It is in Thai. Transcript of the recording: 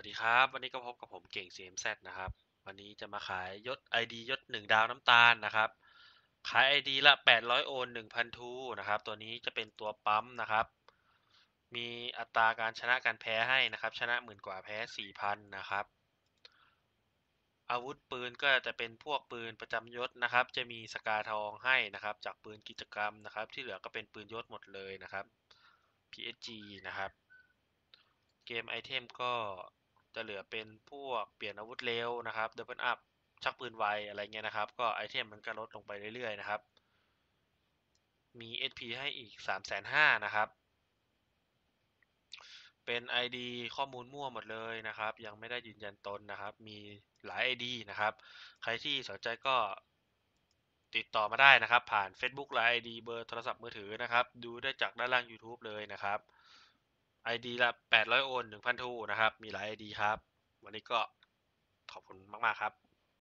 วัสดีครับ วันนี้ก็พบกับผมเก่ง CMZ นะครับ วันนี้จะมาขายยศ ID ยศ 1 ดาวน้ำตาลนะครับ ขาย ID ละ 800 โอน 1,000 ทูนะครับ ตัวนี้จะเป็นตัวปั๊มนะครับ มีอัตราการชนะการแพ้ให้นะครับ ชนะหมื่นกว่าแพ้ 4,000 นะครับ อาวุธปืนก็จะเป็นพวกปืนประจำยศนะครับ จะมีสกาทองให้นะครับ จากปืนกิจกรรมนะครับ ที่เหลือก็เป็นปืนยศหมดเลยนะครับ PSG นะครับเกมไอเทมก็ จะเหลือเป็นพวกเปลี่ยนอาวุธเร็วนะครับดับเบิลอัพชักปืนไวอะไรเงี้ยนะครับ ก็ไอเทมมันก็ลดลงไปเรื่อยๆนะครับ มี SP ให้อีก 3 5 0 0 0นะครับ เป็น ID ข้อมูลมั่วหมดเลยนะครับ ยังไม่ได้ยืนยันตนนะครับ มีหลาย ID นะครับ ใครที่สนใจก็ติดต่อมาได้นะครับ ผ่าน Facebook และ ID เบอร์โทรศัพท์มือถือนะครับ ดูได้จากด้านล่าง YouTube เลยนะครับ ID ละ800โอน1,000ทูนะครับ มีหลาย ID ครับ วันนี้ก็ขอบคุณมาก ๆ ครับ